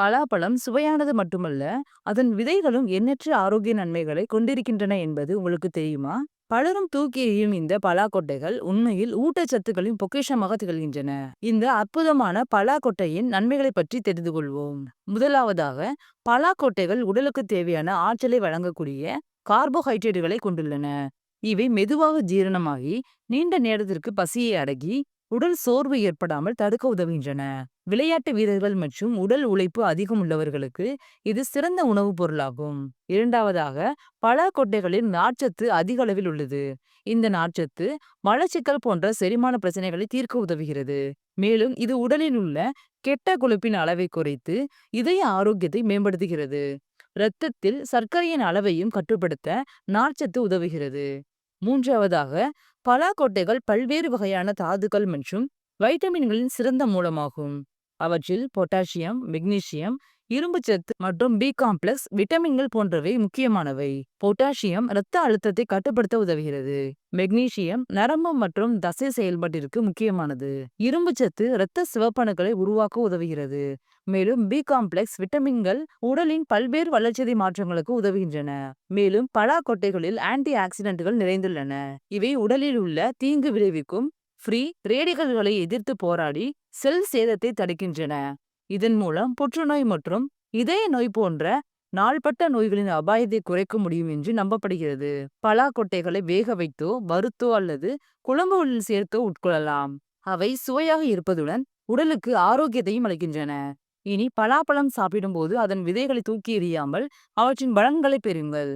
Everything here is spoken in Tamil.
பலாப்பழம் சுவையானது மட்டுமல்ல, அதன் விதைகளும் எண்ணற்ற ஆரோக்கிய நன்மைகளை கொண்டிருக்கின்றன என்பது உங்களுக்கு தெரியுமா? பலரும் தூக்கி எறியும் இந்த பலாக்கொட்டைகள் உண்மையில் ஊட்டச்சத்துக்களின் பொக்கிஷமாக திகழ்கின்றன. இந்த அற்புதமான பலாக்கொட்டையின் நன்மைகளை பற்றி தெரிந்து கொள்வோம். முதலாவதாக, பலாக்கொட்டைகள் உடலுக்கு தேவையான ஆற்றலை வழங்கக்கூடிய கார்போஹைட்ரேட்டுகளை கொண்டுள்ளன. இவை மெதுவாக ஜீரணமாகி, நீண்ட நேரத்திற்கு பசியை அடக்கி, உடல் சோர்வு ஏற்படாமல் தடுக்க உதவுகின்றன. விளையாட்டு வீரர்கள் மற்றும் உடல் உழைப்பு அதிகம் உள்ளவர்களுக்கு இது சிறந்த உணவுப் பொருளாகும். இரண்டாவதாக, பல கொட்டைகளில் நார்ச்சத்து அதிக அளவில் உள்ளது. இந்த நார்ச்சத்து மலச்சிக்கல் போன்ற செரிமான பிரச்சனைகளை தீர்க்க உதவுகிறது. மேலும் இது உடலில் உள்ள கெட்ட கொழுப்பின் அளவை குறைத்து, இதய ஆரோக்கியத்தை மேம்படுத்துகிறது. இரத்தத்தில் சர்க்கரையின் அளவையும் கட்டுப்படுத்த நார்ச்சத்து உதவுகிறது. மூன்றாவதாக, பலாக்கொட்டைகள் பல்வேறு வகையான தாதுக்கள் மற்றும் வைட்டமின்களின் சிறந்த மூலமாகும். அவற்றில் பொட்டாசியம், மெக்னீசியம், இரும்புச்சத்து மற்றும் பி காம்ப்ளெக்ஸ் விட்டமின்கள் போன்றவை முக்கியமானவை. பொட்டாசியம் இரத்த அழுத்தத்தை கட்டுப்படுத்த உதவுகிறது. மெக்னீசியம் நரம்பு மற்றும் தசை செயல்பாட்டிற்கு முக்கியமானது. இரும்புச்சத்து இரத்த சிவப்பணுக்களை உருவாக்க உதவுகிறது. மேலும் பி காம்ப்ளெக்ஸ் விட்டமின்கள் உடலின் பல்வேறு வளர்ச்சிதை மாற்றங்களுக்கு உதவுகின்றன. மேலும் பலாக்கொட்டைகளில் ஆன்டி ஆக்சிடென்ட்கள் நிறைந்துள்ளன. இவை உடலில் உள்ள தீங்கு விளைவிக்கும் ஃப்ரீ ரேடிகல்களை எதிர்த்து போராடி செல் சேதத்தை தடுக்கின்றன. இதன் மூலம் புற்றுநோய் மற்றும் இதய நோய் போன்ற நாள்பட்ட நோய்களின் அபாயத்தை குறைக்க முடியும் என்று நம்பப்படுகிறது. பலாக்கொட்டைகளை வேக வைத்தோ, வறுத்தோ அல்லது குழம்புகளில் சேர்த்தோ உட்கொள்ளலாம். அவை சுவையாக இருப்பதுடன் உடலுக்கு ஆரோக்கியத்தையும் அளிக்கின்றன. இனி பலாப்பழம் சாப்பிடும்போது அதன் விதைகளை தூக்கி எறியாமல் அவற்றின் பலன்களை பெறுங்கள்.